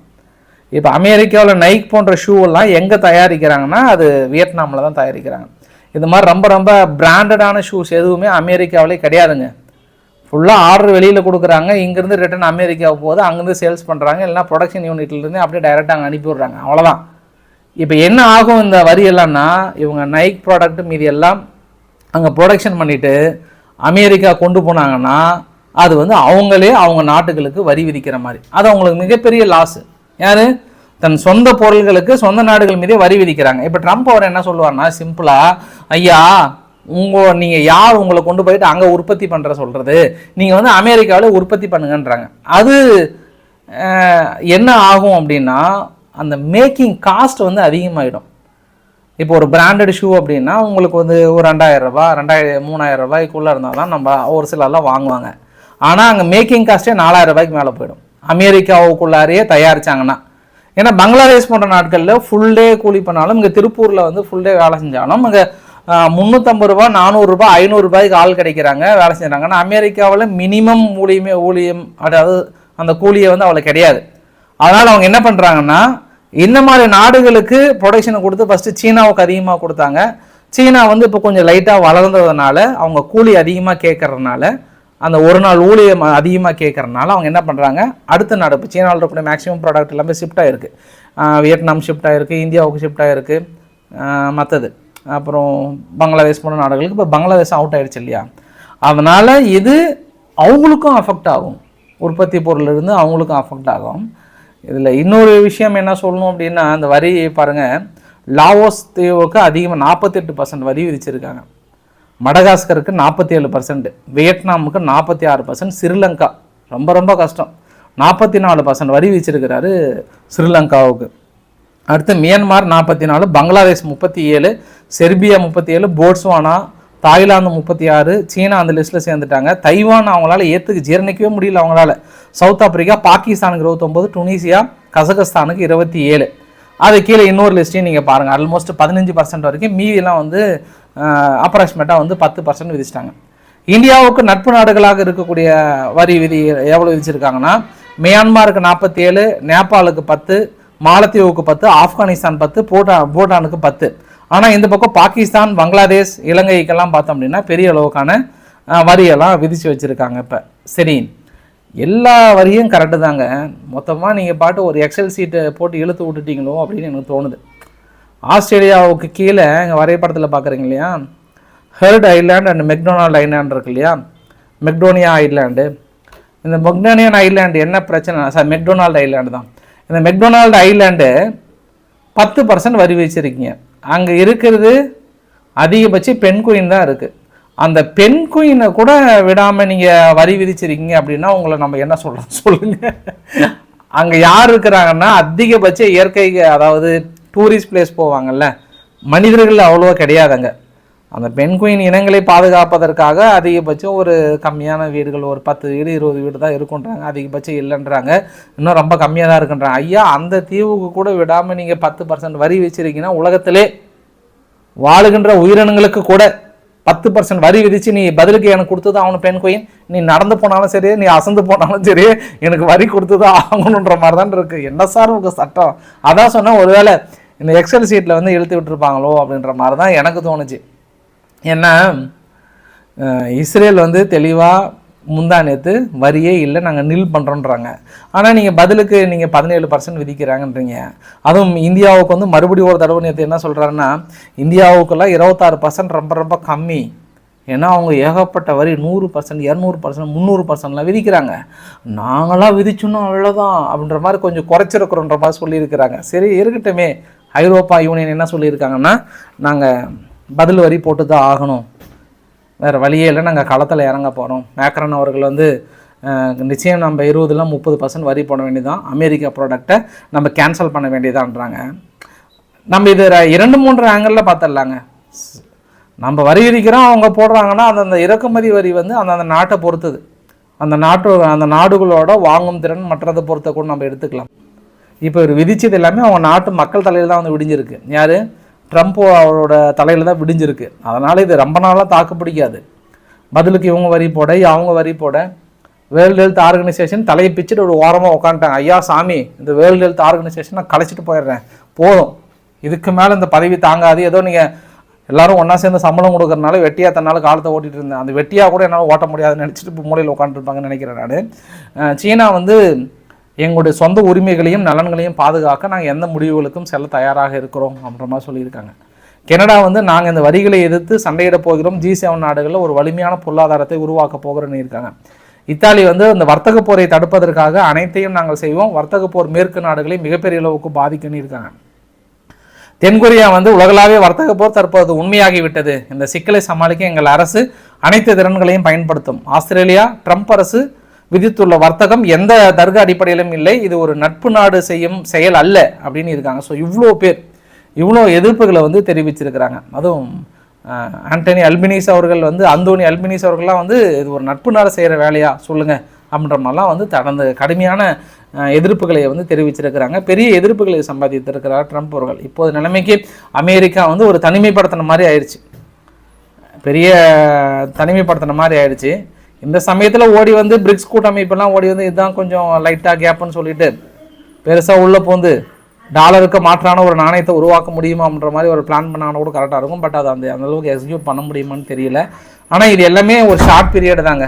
இப்போ அமெரிக்காவில் நைக் போன்ற ஷூவெல்லாம் எங்கே தயாரிக்கிறாங்கன்னா அது வியட்நாமில் தான் தயாரிக்கிறாங்க. இது மாதிரி ரொம்ப ரொம்ப பிராண்டடான ஷூஸ் எதுவுமே அமெரிக்காவிலே கிடையாதுங்க. ஃபுல்லாக ஆர்டர் வெளியில் கொடுக்குறாங்க இங்கேருந்து ரிட்டன் அமெரிக்காவுக்கு போகுது அங்கேருந்து சேல்ஸ் பண்ணுறாங்க இல்லைனா ப்ரொடக்ஷன் யூனிட்லேருந்து அப்படியே டைரெக்டாக அங்கே அனுப்பி விட்றாங்க அவ்வளோதான் இப்போ என்ன ஆகும் இந்த வரி எல்லாம்னா இவங்க நைக் ப்ராடக்ட் மீதி எல்லாம் அங்கே ப்ரொடக்ஷன் பண்ணிவிட்டு அமெரிக்கா கொண்டு போனாங்கன்னா அது வந்து அவங்களே அவங்க நாட்டுகளுக்கு வரி விதிக்கிற மாதிரி. அது அவங்களுக்கு மிகப்பெரிய லாஸு யார்? தன் சொந்த பொருள்களுக்கு சொந்த நாடுகள் மீதே வரி விதிக்கிறாங்க. இப்போ ட்ரம்ப் அவர் என்ன சொல்லுவார்னா சிம்பிளாக ஐயா உங்கள் நீங்கள் யார் உங்களை கொண்டு போயிட்டு அங்கே உற்பத்தி பண்ணுற சொல்கிறது நீங்கள் வந்து அமெரிக்காவில் உற்பத்தி பண்ணுங்கன்றாங்க. அது என்ன ஆகும் அப்படின்னா அந்த மேக்கிங் காஸ்ட் வந்து அதிகமாகிடும் இப்போ ஒரு பிராண்டட் ஷூ அப்படின்னா உங்களுக்கு வந்து ஒரு ரெண்டாயிரம் ரெண்டாயிரம் மூணாயிரம் ரூபாய்க்குள்ளே இருந்தால் தான் நம்ம ஒரு சிலர்லாம் வாங்குவாங்க. ஆனால் அங்கே மேக்கிங் காஸ்ட்டே நாலாயிரம் ரூபாய்க்கு மேலே போயிடும். அமெரிக்காவுக்குள்ளாரையே தயாரிச்சாங்கன்னா. ஏன்னா பங்களாதேஷ் போன்ற நாட்களில் ஃபுல் டே கூலி பண்ணாலும் இங்கே திருப்பூரில் வந்து ஃபுல் டே வேலை செஞ்சாலும் இங்கே முந்நூற்றம்பது ரூபா நானூறுரூபா ஐநூறுரூபாய்க்கு ஆள் கிடைக்கிறாங்க வேலை செய்கிறாங்க ஆனால் அமெரிக்காவில் மினிமம் ஊழியமே ஊழியம் அதாவது அந்த கூலியை வந்து அவளுக்கு கிடையாது. அதனால் அவங்க என்ன பண்ணுறாங்கன்னா இந்த மாதிரி நாடுகளுக்கு ப்ரொடக்ஷனை கொடுத்து ஃபஸ்ட்டு சீனாவுக்கு அதிகமாக கொடுத்தாங்க. சீனா வந்து இப்போ கொஞ்சம் லைட்டாக வளர்ந்ததுனால அவங்க கூலி அதிகமாக கேட்கறதுனால அந்த ஒரு நாள் ஊழியம் அதிகமாக கேட்குறதுனால அவங்க என்ன பண்ணுறாங்க அடுத்த நாடு இப்போ சீனாவில் இருக்கக்கூடிய மேக்ஸிமம் ப்ராடக்ட் எல்லாமே ஷிஃப்ட் ஆகிருக்கு வியட்நாம் ஷிஃப்ட் ஆகிருக்கு இந்தியாவுக்கு ஷிஃப்ட் ஆகிருக்கு மற்றது அப்புறம் பங்களாதேஷ் போன்ற நாடுகளுக்கு இப்போ பங்களாதேஷ் அவுட் ஆகிடுச்சு இல்லையா? அதனால் இது அவங்களுக்கும் அஃபெக்ட் ஆகும். உற்பத்தி பொருள் இருந்து அவங்களுக்கும் அஃபெக்ட் ஆகும். இதில் இன்னொரு விஷயம் என்ன சொல்லணும் அப்படின்னா அந்த வரி பாருங்கள் லாவோஸ் தீவுக்கு அதிகமாக நாற்பத்தெட்டு பர்சன்ட் வரி விதிச்சிருக்காங்க. மடகாஸ்கருக்கு நாற்பத்தி ஏழு பர்சன்ட் வியட்நாமுக்கு நாற்பத்தி ஆறு பர்சன்ட் ஸ்ரீலங்கா ரொம்ப ரொம்ப கஷ்டம். நாற்பத்தி நாலு பர்சன்ட் வரி விதிச்சிருக்கிறாரு ஸ்ரீலங்காவுக்கு அடுத்து மியான்மார் நாற்பத்தி நாலு பங்களாதேஷ் முப்பத்தி ஏழு செர்பியா முப்பத்தி ஏழு போட்ஸ்வானா தாய்லாந்து முப்பத்தி ஆறு சீனா அந்த லிஸ்ட்டில் சேர்ந்துட்டாங்க. தைவான் அவங்களால ஏற்றுக்கு ஜீரணிக்கவே முடியல அவங்களால. சவுத் ஆப்பிரிக்கா பாகிஸ்தானுக்கு இருபத்தொம்போது டுனிசியா கசகஸ்தானுக்கு இருபத்தி ஏழு. அது கீழே இன்னொரு லிஸ்ட்டையும் நீங்கள் பாருங்கள் ஆல்மோஸ்ட் பதினஞ்சு பர்சன்ட் வரைக்கும் மீதியெல்லாம் வந்து அப்ராக்சிமேட்டாக வந்து பத்து பர்சன்ட் விதிச்சிட்டாங்க. இந்தியாவுக்கு நட்பு நாடுகளாக இருக்கக்கூடிய வரி விதி எவ்வளோ விதிச்சிருக்காங்கன்னா மியான்மாருக்கு நாற்பத்தி ஏழு நேபாளுக்கு பத்து மாலத்தீவுக்கு பத்து ஆப்கானிஸ்தான் பத்து பூட்டா பூட்டானுக்கு பத்து. ஆனால் இந்த பக்கம் பாகிஸ்தான் பங்களாதேஷ் இலங்கைக்கெல்லாம் பார்த்தோம் அப்படின்னா பெரிய அளவுக்கான வரியெல்லாம் விதித்து வச்சுருக்காங்க இப்போ. சரி எல்லா வரியும் கரெக்டு தாங்க. மொத்தமாக நீங்கள் பாட்டு ஒரு எக்ஸல் சீட்டை போட்டு இழுத்து விட்டுட்டீங்களோ அப்படின்னு எனக்கு தோணுது. ஆஸ்திரேலியாவுக்கு கீழே இங்கே வரைபடத்தில் பார்க்குறீங்க இல்லையா? Heard Island and McDonald Island இருக்கு இல்லையா? மெக்டோனியா ஐலாண்டு இந்த மெக்டோனியன் ஐலாண்டு என்ன பிரச்சனை? சார் மெக்டொனால்டு ஐலாண்டு தான். இந்த மெக்டொனால்டு ஐலாண்டு பத்து பர்சன்ட் வரி வச்சுருக்கீங்க. அங்கே இருக்கிறது அதிகபட்சம் பெண் குயின் தான் இருக்குது அந்த பெண் குயினை கூட விடாமல் நீங்கள் வரி விதிச்சிருக்கீங்க அப்படின்னா உங்களை நம்ம என்ன சொல்கிறோம் சொல்லுங்கள் அங்கே யார் இருக்கிறாங்கன்னா அதிகபட்ச இயற்கை அதாவது டூரிஸ்ட் பிளேஸ் போவாங்கல்ல மனிதர்கள் அவ்வளோவா கிடையாதுங்க. அந்த பெண் குயின் இனங்களை பாதுகாப்பதற்காக அதிகபட்சம் ஒரு கம்மியான வீடுகள் ஒரு பத்து வீடு இருபது வீடு தான் இருக்குன்றாங்க. அதிகபட்சம் இல்லைன்றாங்க. இன்னும் ரொம்ப கம்மியாக தான் இருக்குன்றாங்க. ஐயா அந்த தீவுக்கு கூட விடாமல் நீங்கள் பத்து பர்சன்ட் வரி வச்சுருக்கீங்கன்னா உலகத்திலே வாழுகின்ற உயிரினங்களுக்கு கூட பத்து பர்சன்ட் வரி விதித்து நீ பதிலுக்கு எனக்கு கொடுத்தது அவனு பெண் குயின் நீ நடந்து போனாலும் சரி நீ அசந்து போனாலும் சரி எனக்கு வரி கொடுத்தது ஆகணுன்ற மாதிரி தான் இருக்குது என்ன சார் உங்கள் சட்டம்? அதான் சொன்னால் ஒருவேளை இந்த எக்ஸல் சீட்டில் வந்து இழுத்து விட்டுருப்பாங்களோ அப்படின்ற மாதிரி தான் எனக்கு தோணுச்சு. ஏன்னா இஸ்ரேல் வந்து தெளிவாக முந்தா நேற்று வரியே இல்லை நாங்கள் நில் பண்ணுறோன்றாங்க ஆனால் நீங்கள் பதிலுக்கு நீங்கள் பதினேழு பர்சன்ட் விதிக்கிறாங்கன்றீங்க. அதுவும் இந்தியாவுக்கு வந்து மறுபடியும் ஒரு தடவை நேற்று என்ன சொல்கிறாருன்னா இந்தியாவுக்கெல்லாம் இருபத்தாறு பர்சன்ட் ரொம்ப ரொம்ப கம்மி. ஏன்னா அவங்க ஏகப்பட்ட வரி நூறு பர்சன்ட் இரநூறு பர்சன்ட் முந்நூறு பர்சன்ட்லாம் விதிக்கிறாங்க. நாங்களாம் விதிச்சோன்னா அவ்வளோதான் அப்படின்ற மாதிரி கொஞ்சம் குறைச்சிருக்கிறோன்ற மாதிரி சொல்லியிருக்கிறாங்க. சரி இருக்கட்டுமே. ஐரோப்பா யூனியன் என்ன சொல்லியிருக்காங்கன்னா நாங்கள் பதில் வரி போட்டு தான் ஆகணும். வேறு வழியே இல்லை. நாங்கள் களத்தில் இறங்க போகிறோம் மேக்ரன் அவர்கள் வந்து நிச்சயம் நம்ம இருபதுல முப்பது பர்சன்ட் வரி போட வேண்டியதான் அமெரிக்கா ப்ராடக்டை நம்ம கேன்சல் பண்ண வேண்டியதான்றாங்க. நம்ம இது ர- இரண்டு மூன்று ஆங்கிளில் பார்த்துடலாங்க. நம்ம வரி விதிக்கிறோம். அவங்க போடுறாங்கன்னா அந்தந்த இறக்குமதி வரி வந்து அந்தந்த நாட்டை பொறுத்தது. அந்த நாட்டு அந்த நாடுகளோட வாங்கும் திறன் மற்றதை பொறுத்த கூட நம்ம எடுத்துக்கலாம். இப்போ இவர் விதித்தது எல்லாமே அவங்க நாட்டு மக்கள் தலையில் தான் வந்து விடிஞ்சிருக்கு. யார்? ட்ரம்ப் அவரோட தலையில் தான் விடிஞ்சிருக்கு. அதனால் இது ரொம்ப நாளாக தாக்கு பிடிக்காது. பதிலுக்கு இவங்க வரி போட அவங்க வரி போட. வேர்ல்டு ஹெல்த் ஆர்கனைசேஷன் தலையை பிச்சுட்டு ஒரு ஓரமாக உட்காந்துட்டாங்க ஐயா சாமி இந்த வேர்ல்டு ஹெல்த் ஆர்கனைசேஷன் நான் கலைச்சிட்டு போயிடுறேன். போதும். இதுக்கு மேலே இந்த பதவி தாங்காது. ஏதோ நீங்கள் எல்லாரும் ஒன்றா சேர்ந்து சம்பளம் கொடுக்கறனால வெட்டியாக தன்னால் காலத்தை ஓட்டிகிட்டு இருந்தேன். அந்த வெட்டியாக கூட என்னால் ஓட்ட முடியாதுன்னு நினச்சிட்டு மூலையில் உட்காந்துருப்பாங்கன்னு நினைக்கிறேன் நான். சீனா வந்து எங்களுடைய சொந்த உரிமைகளையும் நலன்களையும் பாதுகாக்க நாங்கள் எந்த முடிவுகளுக்கும் செல்ல தயாராக இருக்கிறோம் அப்படின்ற மாதிரி சொல்லியிருக்காங்க. கனடா வந்து நாங்கள் இந்த வரிகளை எதிர்த்து சண்டையிட போகிறோம். ஜி செவன் நாடுகளில் ஒரு வலிமையான பொருளாதாரத்தை உருவாக்க போகிறோம்னு இருக்காங்க. இத்தாலி வந்து இந்த வர்த்தக போரை தடுப்பதற்காக அனைத்தையும் நாங்கள் செய்வோம். வர்த்தக போர் மேற்கு நாடுகளை மிகப்பெரிய அளவுக்கு பாதிக்கணும் இருக்காங்க. தென்கொரியா வந்து உலகளாவிய வர்த்தக போர் தற்போது உண்மையாகிவிட்டது. இந்த சிக்கலை சமாளிக்க எங்கள் அரசு அனைத்து திறன்களையும் பயன்படுத்தும். ஆஸ்திரேலியா ட்ரம்ப் அரசு விதித்துள்ள வர்த்தகம் எந்த தர்க்க அடிப்படையிலும் இல்லை. இது ஒரு நட்பு நாடு செய்யும் செயல் அல்ல அப்படின்னு இருக்காங்க. ஸோ இவ்வளோ பேர் இவ்வளோ எதிர்ப்புகளை வந்து தெரிவிச்சிருக்கிறாங்க. அதுவும் ஆண்டனி அல்பினிஸ் அவர்கள் வந்து அந்தோனி அல்பினிஸ் அவர்கள்லாம் வந்து இது ஒரு நட்பு நாடு செய்கிற வேலையா சொல்லுங்கள் அப்படின்ற மாதிரிலாம் வந்து தனது கடுமையான எதிர்ப்புகளை வந்து தெரிவிச்சிருக்கிறாங்க. பெரிய எதிர்ப்புகளை சம்பாதித்திருக்கிறார் ட்ரம்ப் அவர்கள். இப்போது நிலைமைக்கு அமெரிக்கா வந்து ஒரு தனிமைப்படுத்தின மாதிரி ஆயிடுச்சு பெரிய தனிமைப்படுத்தின மாதிரி ஆயிடுச்சு இந்த சமயத்தில் ஓடி வந்து பிரிக்ஸ் கூட்டமைப்பெல்லாம் ஓடி வந்து இதுதான் கொஞ்சம் லைட்டாக கேப்புன்னு சொல்லிட்டு பெருசாக உள்ளே போந்து டாலருக்கு மாற்றான ஒரு நாணயத்தை உருவாக்க முடியுமான்ற மாதிரி ஒரு பிளான் பண்ணாங்கன்னா கூட கரெக்டாக இருக்கும். பட் அது அந்த அந்தளவுக்கு எக்ஸிக்யூட் பண்ண முடியுமான்னு தெரியல. ஆனால் இது எல்லாமே ஒரு ஷார்ட் பீரியட் தாங்க.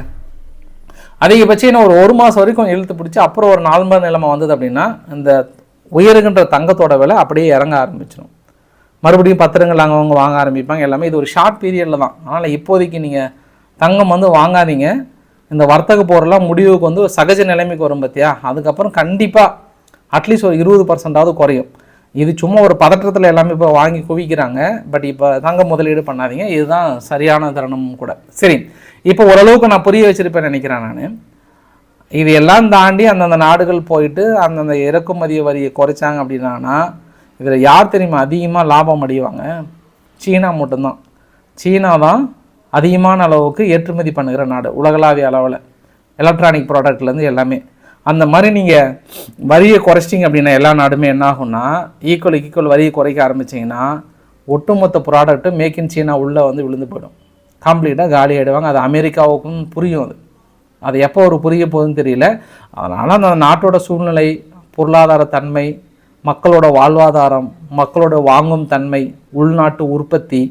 அதிகபட்சம் இன்னும் ஒரு ஒரு மாதம் வரைக்கும் இழுத்து பிடிச்சி அப்புறம் ஒரு நாலு நிலைமை வந்தது அப்படின்னா இந்த உயருகின்ற தங்கத்தோட விலை அப்படியே இறங்க ஆரம்பிச்சிடும் மறுபடியும் பத்திரங்கள் அவங்க வாங்க ஆரம்பிப்பாங்க. எல்லாமே இது ஒரு ஷார்ட் பீரியடில் தான். அதனால் இப்போதைக்கு நீங்கள் தங்கம் வந்து வாங்காதீங்க. இந்த வர்த்தக போரெல்லாம் முடிவுக்கு வந்து ஒரு சகஜ நிலைமைக்கு வரும் பார்த்தியா அதுக்கப்புறம் கண்டிப்பாக அட்லீஸ்ட் ஒரு இருபது பர்சன்டாவது குறையும். இது சும்மா ஒரு பதற்றத்தில் எல்லாமே இப்போ வாங்கி குவிக்கிறாங்க. பட் இப்போ தங்க முதலீடு பண்ணாதீங்க. இதுதான் சரியான தருணமும் கூட. சரி இப்போ ஓரளவுக்கு நான் புரிய வச்சுருப்பேன் நினைக்கிறேன் நான். இது எல்லாம் தாண்டி அந்தந்த நாடுகள் போயிட்டு அந்தந்த இறக்குமதி வரியை குறைச்சாங்க அப்படின்னா இதில் யார் தெரியுமா அதிகமாக லாபம் அடைவாங்க? சீனா மட்டும்தான். சீனா தான் அதிகமான அளவுக்கு ஏற்றுமதி பண்ணுகிற நாடு உலகளாவிய அளவில் எலக்ட்ரானிக் ப்ராடக்ட்லேருந்து எல்லாமே. அந்த மாதிரி நீங்கள் வரியை குறைச்சிட்டிங்க அப்படின்னா எல்லா நாடுமே என்ன ஆகும்னா ஈக்குவல் ஈக்குவல் வரியை குறைக்க ஆரம்பிச்சிங்கன்னா ஒட்டுமொத்த ப்ராடக்ட்டும் மேக் இன் சீனா உள்ளே வந்து விழுந்து போயிடும். கம்ப்ளீட்டாக காலி ஆகிடுவாங்க அது அமெரிக்காவுக்கும் புரியும் அது. அது எப்போ ஒரு புரிய போகுதுன்னு தெரியல. அதனால் அந்த நாட்டோட சூழ்நிலை பொருளாதார தன்மை மக்களோட வாழ்வாதாரம் மக்களோட வாங்கும் தன்மை உள்நாட்டு உற்பத்தி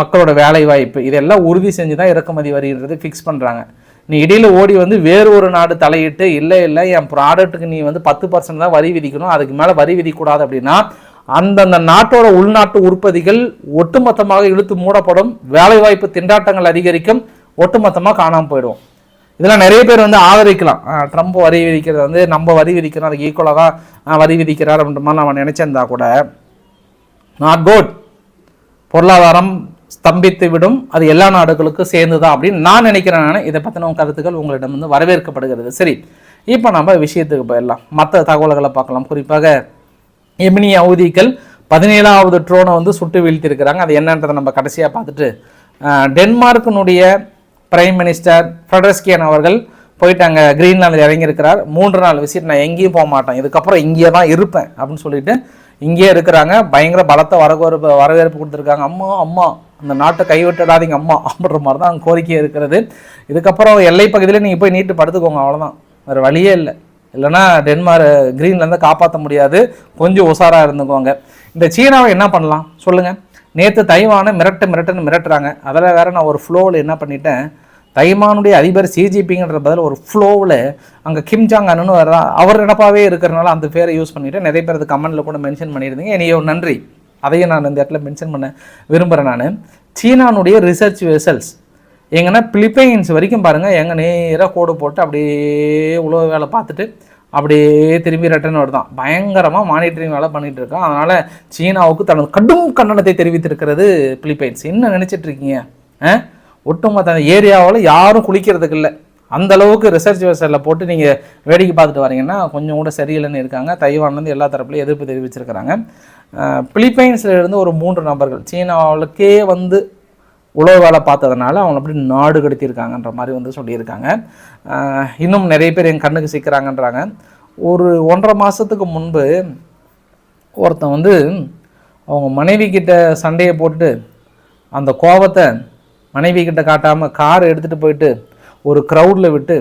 மக்களோட வேலை வாய்ப்பு இதெல்லாம் உறுதி செஞ்சு தான் இறக்குமதி வரின்றது ஃபிக்ஸ் பண்ணுறாங்க நீ இடையில் ஓடி வந்து வேறு ஒரு நாடு தலையிட்டு இல்லை இல்லை என் ப்ராடக்ட்டுக்கு நீ வந்து பத்து பர்சன்ட் தான் வரி விதிக்கணும். அதுக்கு மேலே வரி விதிக்கூடாது அப்படின்னா அந்தந்த நாட்டோட உள்நாட்டு உற்பத்திகள் ஒட்டுமொத்தமாக இழுத்து மூடப்படும். வேலைவாய்ப்பு திண்டாட்டங்கள் அதிகரிக்கும். ஒட்டுமொத்தமாக காணாமல் போயிடும். இதெல்லாம் நிறைய பேர் வந்து ஆதரிக்கலாம். ட்ரம்ப் வரி விதிக்கிறது வந்து நம்ம வரி விதிக்கிறோம் அதுக்கு ஈக்குவலாக தான் வரி விதிக்கிறார் அப்படின்ற மாதிரி நம்ம நினச்சிருந்தா கூட நாட் குட் பொருளாதாரம் ஸ்தம்பித்து விடும் அது எல்லா நாடுகளுக்கும் சேர்ந்து தான் அப்படின்னு நான் நினைக்கிறேன் நான். இதை பற்றின கருத்துக்கள் உங்களிடம் வந்து வரவேற்கப்படுகிறது. சரி இப்போ நம்ம விஷயத்துக்கு போயிடலாம். மற்ற தகவல்களை பார்க்கலாம். குறிப்பாக எமினி அவதிகள் பதினேழாவது ட்ரோனை வந்து சுட்டு வீழ்த்திருக்கிறாங்க அது என்னன்றதை நம்ம கடைசியாக பார்த்துட்டு டென்மார்க்கினுடைய பிரைம் மினிஸ்டர் ஃப்ரெடரஸ்கியன் அவர்கள் போயிட்டு அங்கே கிரீன்லாந்தில் இறங்கியிருக்கிறார். மூன்று நாள் விசிட். நான் எங்கேயும் போக மாட்டேன். இதுக்கப்புறம் இங்கே தான் இருப்பேன் அப்படின்னு சொல்லிட்டு இங்கேயே இருக்கிறாங்க. பயங்கர பலத்தை வரவேற்பு வரவேற்பு கொடுத்துருக்காங்க. அம்மா அம்மா. அந்த நாட்டை கைவிட்டுடாதீங்க அம்மா அப்படின்ற மாதிரி தான் கோரிக்கை இருக்கிறது. இதுக்கப்புறம் எல்லை பகுதியில் நீங்கள் போய் நீட்டு படுத்துக்கோங்க அவ்வளோதான் வேறு வழியே இல்லை. இல்லைன்னா டென்மார்க் கிரீன்லேருந்து காப்பாற்ற முடியாது. கொஞ்சம் உஷாராக இருந்துக்கோங்க. இந்த சீனாவை என்ன பண்ணலாம்? சொல்லுங்கள் நேற்று தைவானை மிரட்டு மிரட்டுன்னு மிரட்டுறாங்க. அதில் வேறு நான் ஒரு ஃப்ளோவில் என்ன பண்ணிட்டேன்? தைமானுடைய அதிபர் சிஜிபிங்கிற பதில் ஒரு ஃப்ளோவில் அங்கே கிம் ஜாங் அன்னு வர அவர் நினப்பாகவே இருக்கிறனால அந்த பேரை யூஸ் பண்ணிவிட்டு நிறைய பேர் அது கமெண்டில் கூட மென்ஷன் பண்ணியிருந்தீங்க. என்னையோ நன்றி. அதையும் நான் இந்த இடத்துல மென்ஷன் பண்ண விரும்புகிறேன் நான். சீனானுடைய ரிசர்ச் வெசல்ஸ் எங்கன்னா பிலிப்பைன்ஸ் வரைக்கும் பாருங்கள் எங்க நேராக கோடு போட்டு அப்படியே உழவு வேலை பார்த்துட்டு அப்படியே திரும்பி ரிட்டர்ன் வருதான். பயங்கரமாக மானிட்டரிங் வேலை பண்ணிகிட்டு இருக்கான். அதனால் சீனாவுக்கு தனது கடும் கண்டனத்தை தெரிவித்திருக்கிறது பிலிப்பைன்ஸ் என்ன நினச்சிட்டு இருக்கீங்க? ஆ? ஒட்டுமொத்த ஏரியாவில் யாரும் குளிக்கிறதுக்கு இல்லை. அந்த அளவுக்கு ரிசர்ச் வெசலில் போட்டு நீங்கள் வேடிக்கை பார்த்துட்டு வரீங்கன்னா கொஞ்சம் கூட சரியில்லைன்னு இருக்காங்க. தைவான்லேருந்து எல்லா தரப்புலையும் எதிர்ப்பு தெரிவிச்சிருக்கிறாங்க. பிலிப்பைன்ஸில் இருந்து ஒரு மூன்று நபர்கள் சீனாவுக்கே வந்து உழவு வேலை பார்த்ததுனால அவங்கள அப்படி நாடு கடத்தியிருக்காங்கன்ற மாதிரி வந்து சொல்லியிருக்காங்க. இன்னும் நிறைய பேர் என் கண்ணுக்கு சிக்கிறாங்கன்றாங்க. ஒரு ஒன்றரை மாதத்துக்கு முன்பு ஒருத்தன் வந்து அவங்க மனைவி கிட்ட சண்டையை போட்டுட்டு அந்த கோபத்தை மனைவி கிட்ட காட்டாமல் கார் எடுத்துகிட்டு போயிட்டு ஒரு க்ரௌடில் விட்டு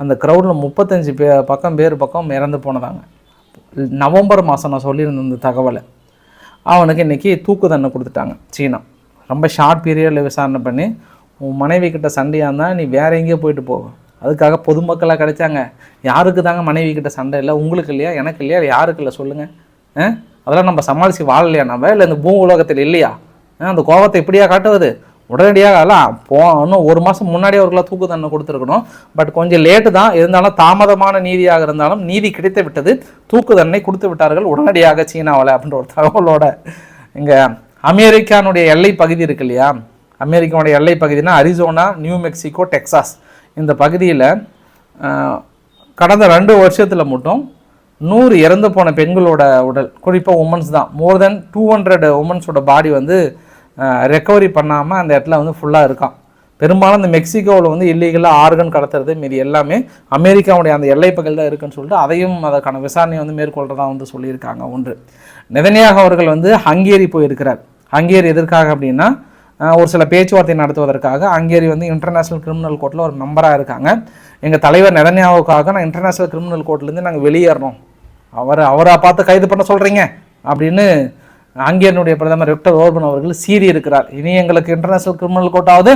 அந்த க்ரௌடில் முப்பத்தஞ்சு பே பக்கம் பேர் பக்கம் இறந்து போனதாங்க. நவம்பர் மாதம் நான் சொல்லியிருந்தேன் இந்த தகவலை. அவனுக்கு இன்றைக்கி தூக்கு தண்டனை கொடுத்துட்டாங்க. சீனா. ரொம்ப ஷார்ட் பீரியடில் விசாரணை பண்ணி உன் மனைவி கிட்ட சண்டையாக இருந்தால் நீ வேற எங்கேயோ போயிட்டு போகும் அதுக்காக பொதுமக்களாக கிடைச்சாங்க. யாருக்கு தாங்க மனைவி கிட்ட சண்டை இல்லை? உங்களுக்கு இல்லையா? எனக்கு இல்லையா? யாருக்கு இல்லை? சொல்லுங்கள் அதெல்லாம் நம்ம சமாளித்து வாழலையா நம்ம? இல்லை இந்த பூ உலகத்தில் இல்லையா? ஆ, அந்த கோபத்தை இப்படியா காட்டுவது? உடனடியாக எல்லாம் போ இன்னும் ஒரு மாதம் முன்னாடியே அவர்களாக தூக்கு தண்டனை கொடுத்துருக்கணும். பட் கொஞ்சம் லேட்டு தான். இருந்தாலும் தாமதமான நீதியாக இருந்தாலும் நீதி கிடைத்து விட்டது. தூக்கு தண்டனை கொடுத்து விட்டார்கள். உடனடியாக சீனாவில் அப்படின்ற ஒரு தகவலோட இங்கே அமெரிக்கானுடைய எல்லை பகுதி இருக்கு இல்லையா? அமெரிக்காவுடைய எல்லை பகுதினா அரிசோனா நியூ மெக்சிகோ டெக்சாஸ். இந்த பகுதியில் கடந்த ரெண்டு வருஷத்தில் மட்டும் நூறு இறந்து போன பெண்களோட உடல் குறிப்பாக உமன்ஸ் தான். மோர் தென் டூ ஹண்ட்ரட் உமன்ஸோட பாடி வந்து ரெக்கவரி பண்ணாமல் அந்த இடத்துல வந்து ஃபுல்லாக இருக்கான். பெரும்பாலும் இந்த மெக்சிகோவில் வந்து இல்லீகலாக ஆர்கன் கடத்துறது மீதி எல்லாமே அமெரிக்காவுடைய அந்த எல்லை பகுதியில் தான் இருக்குன்னு சொல்லிட்டு அதையும் அதற்கான விசாரணையை வந்து மேற்கொள்கிறதா வந்து சொல்லியிருக்காங்க ஒன்று. நிதனியாக அவர்கள் வந்து ஹங்கேரி போயிருக்கிறார். ஹங்கேரி எதற்காக அப்படின்னா ஒரு சில பேச்சுவார்த்தை நடத்துவதற்காக ஹங்கேரி வந்து இன்டர்நேஷ்னல் கிரிமினல் கோர்ட்டில் ஒரு மெம்பராக இருக்காங்க. எங்கள் தலைவர் நெதன்யாவுக்காக நான் இன்டர்நேஷ்னல் கிரிமினல் கோர்ட்லேருந்து நாங்கள் வெளியேறணும். அவர் அவரை பார்த்து கைது பண்ண சொல்கிறீங்க அப்படின்னு ஆங்கியனுடைய பிரதமர் விக்டர் ஓர்பன் அவர்கள் சீறி இருக்கிறார். இனி எங்களுக்கு இன்டர்நேஷனல் கிரிமினல் கோர்ட்டாவது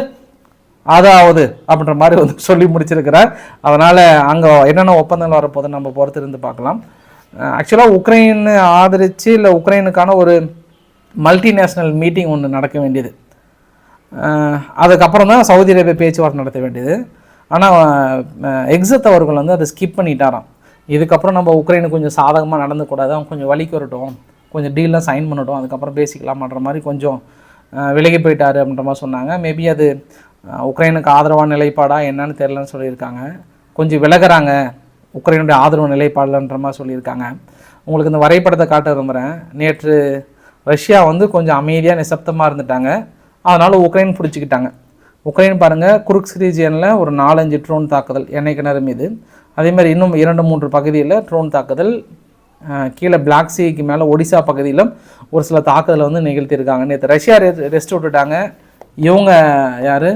அதாவது அப்படின்ற மாதிரி வந்து சொல்லி முடிச்சிருக்கிறார். அதனால் அங்கே என்னென்ன ஒப்பந்தங்கள் வரப்போகுதுன்னு நம்ம பொறுத்து இருந்து பார்க்கலாம் ஆக்சுவலாக உக்ரைன் ஆதரித்து இல்லை உக்ரைனுக்கான ஒரு மல்டிநேஷ்னல் மீட்டிங் ஒன்று நடக்க வேண்டியது. அதுக்கப்புறம் தான் சவுதி அரேபியா பேச்சுவார்த்தை நடத்த வேண்டியது. ஆனால் எக்ஸத் அவர்கள் வந்து அதை ஸ்கிப் பண்ணிட்டாராம். இதுக்கப்புறம் நம்ம உக்ரைனுக்கு கொஞ்சம் சாதகமாக நடந்துக்கூடாது அவன் கொஞ்சம் வலிக்கு வரட்டும். கொஞ்சம் டீல்லாம் சைன் பண்ணட்டும் அதுக்கப்புறம் பேசிக்கலாம்ன்ற மாதிரி கொஞ்சம் விலகி போயிட்டாரு அப்படின்ற மாதிரி சொன்னாங்க. மேபி அது உக்ரைனுக்கு ஆதரவான நிலைப்பாடா என்னன்னு தெரிலன்னு சொல்லியிருக்காங்க. கொஞ்சம் விலகுறாங்க உக்ரைனுடைய ஆதரவு நிலைப்பாடுலன்ற மாதிரி சொல்லியிருக்காங்க. உங்களுக்கு இந்த வரைபடத்தை காட்ட விரும்புகிறேன் நேற்று ரஷ்யா வந்து கொஞ்சம் அமைதியாக நிசப்தமாக இருந்துட்டாங்க. அதனால் உக்ரைன் பிடிச்சிக்கிட்டாங்க. உக்ரைன் பாருங்கள் குருக்ஸ் ரீஜியனில் ஒரு நாலஞ்சு ட்ரோன் தாக்குதல் எண்ணெய் கிணறு மீது. அதே மாதிரி இன்னும் இரண்டு மூன்று பகுதியில் ட்ரோன் தாக்குதல் கீழே பிளாக் சீக்கு மேலே ஒடிசா பகுதியிலும் ஒரு சில தாக்குதலை வந்து நிகழ்த்தியிருக்காங்க. நேற்று ரஷ்யா ரெஸ்ட் விட்டுட்டாங்க. இவங்க யார்?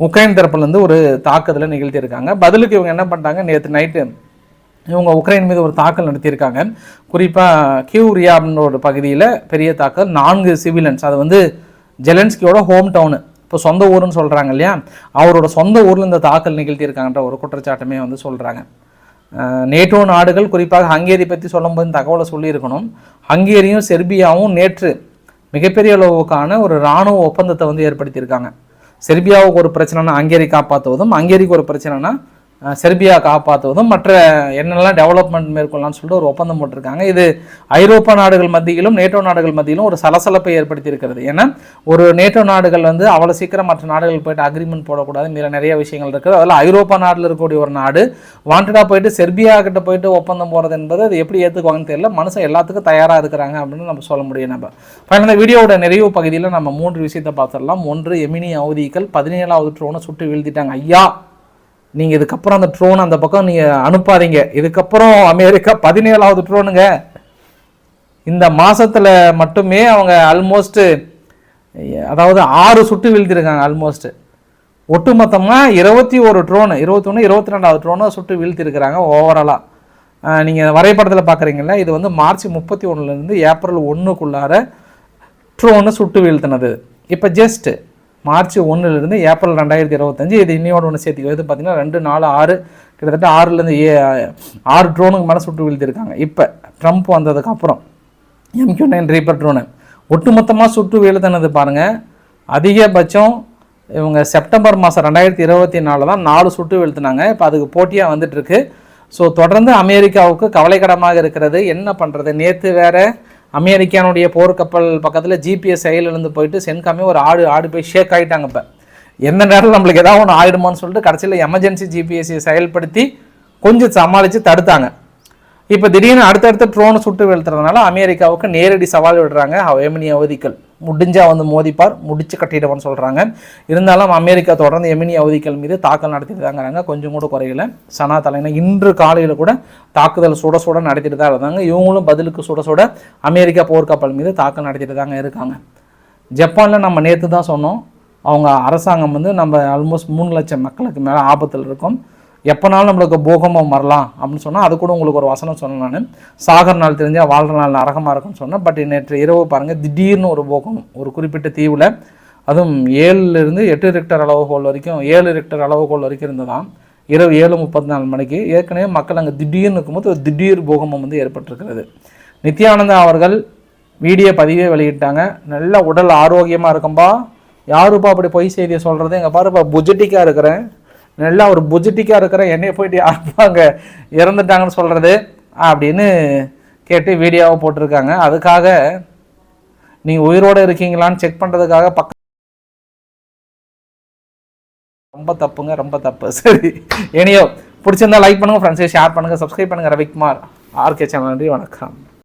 உக்ரைன் தரப்புலேருந்து ஒரு தாக்குதலை நிகழ்த்தியிருக்காங்க. பதிலுக்கு இவங்க என்ன பண்ணிட்டாங்க? நேற்று நைட்டு இவங்க உக்ரைன் மீது ஒரு தாக்கல் நடத்தியிருக்காங்க. குறிப்பாக கியூரியா அப்படின்ற ஒரு பகுதியில் பெரிய தாக்கல் நான்கு சிவிலன்ஸ் அது வந்து ஜெலன்ஸ்கியோட ஹோம் டவுனு இப்போ சொந்த ஊருன்னு சொல்கிறாங்க இல்லையா? அவரோட சொந்த ஊரில் இந்த தாக்கல் நிகழ்த்தியிருக்காங்கன்ற ஒரு குற்றச்சாட்டுமே வந்து சொல்கிறாங்க நேட்டோ நாடுகள் குறிப்பாக ஹங்கேரி பற்றி சொல்லும்போது தகவலை சொல்லியிருக்கணும். ஹங்கேரியும் செர்பியாவும் நேற்று மிகப்பெரிய அளவுக்கான ஒரு இராணுவ ஒப்பந்தத்தை வந்து ஏற்படுத்தியிருக்காங்க. செர்பியாவுக்கு ஒரு பிரச்சனைனா ஹங்கேரி காப்பாற்றுவதும் ஹங்கேரிக்கு ஒரு பிரச்சனைனா செர்பியா காப்பாற்றுவதும் மற்ற என்னெல்லாம் டெவலப்மெண்ட் மேற்கொள்ளலாம்னு சொல்லிட்டு ஒரு ஒப்பந்தம் போட்டிருக்காங்க. இது ஐரோப்பா நாடுகள் மத்தியிலும் நேட்டோ நாடுகள் மத்தியிலும் ஒரு சலசலப்பை ஏற்படுத்தி இருக்கிறது ஏன்னா ஒரு நேட்டோ நாடுகள் வந்து அவ்வளோ சீக்கிரம் மற்ற நாடுகள் போயிட்டு அக்ரிமெண்ட் போடக்கூடாது மீற நிறைய விஷயங்கள் இருக்குது. அதில் ஐரோப்பா நாட்டில் இருக்கக்கூடிய ஒரு நாடு வாண்டடாக போயிட்டு செர்பியா கிட்ட போயிட்டு ஒப்பந்தம் போகிறது என்பது அது எப்படி ஏற்றுக்குவாங்கன்னு தெரியல. மனுஷன் எல்லாத்துக்கும் தயாராக இருக்கிறாங்க அப்படின்னு நம்ம சொல்ல முடியும் நம்ம. ஃபைனல் இந்த வீடியோவோட நிறைவு பகுதியில் நம்ம மூன்று விஷயத்தை பார்த்துடலாம். ஒன்று எமினி அவதிகள். பதினேழாவது ட்ரோனை சுட்டு வீழ்த்திட்டாங்க. ஐயா! நீங்கள் இதுக்கப்புறம் அந்த ட்ரோன் அந்த பக்கம் நீங்கள் அனுப்பாதீங்க. இதுக்கப்புறம் அமெரிக்கா பதினேழாவது ட்ரோனுங்க இந்த மாதத்தில் மட்டுமே அவங்க ஆல்மோஸ்ட்டு அதாவது ஆறு சுட்டு வீழ்த்திருக்காங்க ஆல்மோஸ்ட்டு ஒட்டுமொத்தமாக இருபத்தி ஒரு ட்ரோனு இருபத்தொன்று இருபத்தி ரெண்டாவது ட்ரோனை சுட்டு வீழ்த்திருக்கிறாங்க ஓவராலாக நீங்கள் வரைபடத்தில் பார்க்குறீங்கள இது வந்து மார்ச் முப்பத்தி ஒன்றுலேருந்து ஏப்ரல் ஒன்றுக்குள்ளார ட்ரோனை சுட்டு வீழ்த்தினது. இப்போ ஜஸ்ட்டு மார்ச் ஒன்றுலேருந்து ஏப்ரல் ரெண்டாயிரத்தி இருபத்தஞ்சு. இது இன்னையோட ஒன்று சேர்த்துக்கோ வந்து பார்த்தீங்கன்னா ரெண்டு நாலு ஆறு கிட்டத்தட்ட ஆறுலேருந்து ஏ ஆறு ட்ரோனுக்கு மேலே சுட்டு வீழ்த்திருக்காங்க. இப்போ ட்ரம்ப் வந்ததுக்கப்புறம் எம்கியூ நைன் ரீப்பர் ட்ரோனு ஒட்டுமொத்தமாக சுட்டு வீழ்த்தினது பாருங்கள் அதிகபட்சம் இவங்க செப்டம்பர் மாதம் ரெண்டாயிரத்தி இருபத்தி நாலில் தான் நாலு சுட்டு வீழ்த்தினாங்க. இப்போ அதுக்கு போட்டியாக வந்துட்டுருக்கு ஸோ தொடர்ந்து அமெரிக்காவுக்கு கவலைக்கிடமாக இருக்கிறது. என்ன பண்ணுறது நேற்று வேறு அமெரிக்கானுடைய போர்க்கப்பல் பக்கத்தில் ஜிபிஎஸ் செயலிருந்து போயிட்டு சென்காமே ஒரு ஆடு ஆடு போய் ஷேக் ஆகிட்டாங்க இப்போ. எந்த நேரத்தில் நம்மளுக்கு ஏதாவது ஒன்று ஆயிடுமான்னு சொல்லிட்டு கடைசியில் எமர்ஜென்சி ஜிபிஎஸ்சியை செயல்படுத்தி கொஞ்சம் சமாளித்து தடுத்தாங்க. இப்போ திடீர்னு அடுத்தடுத்த ட்ரோனை சுட்டு வீழ்த்துறதுனால அமெரிக்காவுக்கு நேரடி சவால் விடுறாங்க எமினி அவதிகள். முடிஞ்சால் வந்து மோதிப்பார் முடிச்சு கட்டிடுவான்னு சொல்கிறாங்க இருந்தாலும் அமெரிக்கா தொடர்ந்து எமினி அவதிகள் மீது தாக்கல் நடத்திட்டு தாங்கிறாங்க கொஞ்சம் கூட குறையில. சனா தலைனா இன்று காலையில் கூட தாக்குதல் சுட சுட நடத்திட்டு தான் இருந்தாங்க. இவங்களும் பதிலுக்கு சுட சுட அமெரிக்கா போர்க்கப்பல் மீது தாக்கல் நடத்திட்டு தாங்க இருக்காங்க. ஜப்பானில் நம்ம நேற்று தான் சொன்னோம். அவங்க அரசாங்கம் வந்து நம்ம ஆல்மோஸ்ட் மூணு லட்சம் மக்களுக்கு மேலே ஆபத்தில் இருக்கும். எப்போனாலும் நம்மளுக்கு போகமாக வரலாம் அப்படின்னு சொன்னால் அது கூட உங்களுக்கு ஒரு வசனம் சொன்னேன் நான். சாகர் நாள் தெரிஞ்சால் வாழ்கிற நாள் நரகமாக இருக்கும்னு சொன்னேன். பட் நேற்று இரவு பாருங்கள் திடீர்னு ஒரு போகம் ஒரு குறிப்பிட்ட தீவில் அதுவும் ஏழுலேருந்து எட்டு ரெக்டர் அளவுகோல் வரைக்கும் ஏழு ரெக்டர் அளவுகோல் வரைக்கும் இருந்ததான் இரவு ஏழு முப்பத்தி நாலு மணிக்கு ஏற்கனவே மக்கள் அங்கே திடீர்னு இருக்கும்போது ஒரு திடீர் பூகம்பம் வந்து ஏற்பட்டிருக்கிறது. நித்யானந்தா அவர்கள் வீடியோ பதிவே வெளியிட்டாங்க. நல்ல உடல் ஆரோக்கியமாக இருக்கும்பா. யாருப்பா அப்படி பொய் செய்தியை சொல்கிறது எங்கள் பாருப்பா புஜட்டிக்காக இருக்கிறேன். நல்லா ஒரு பொஜிட்டிக்காக இருக்கிற என்னைய போயிட்டு யாருப்பா அங்கே இறந்துட்டாங்கன்னு சொல்கிறது அப்படின்னு கேட்டு வீடியோவை போட்டிருக்காங்க. அதுக்காக நீங்கள் உயிரோடு இருக்கீங்களான்னு செக் பண்ணுறதுக்காக பக்க ரொம்ப தப்புங்க ரொம்ப தப்பு. சரி. இனியோ பிடிச்சிருந்தா லைக் பண்ணுங்கள் ஃப்ரெண்ட்ஸை ஷேர் பண்ணுங்கள் சப்ஸ்கிரைப் பண்ணுங்கள் ரவிக்குமார் ஆர்கே சேனல் நன்றி வணக்கம்.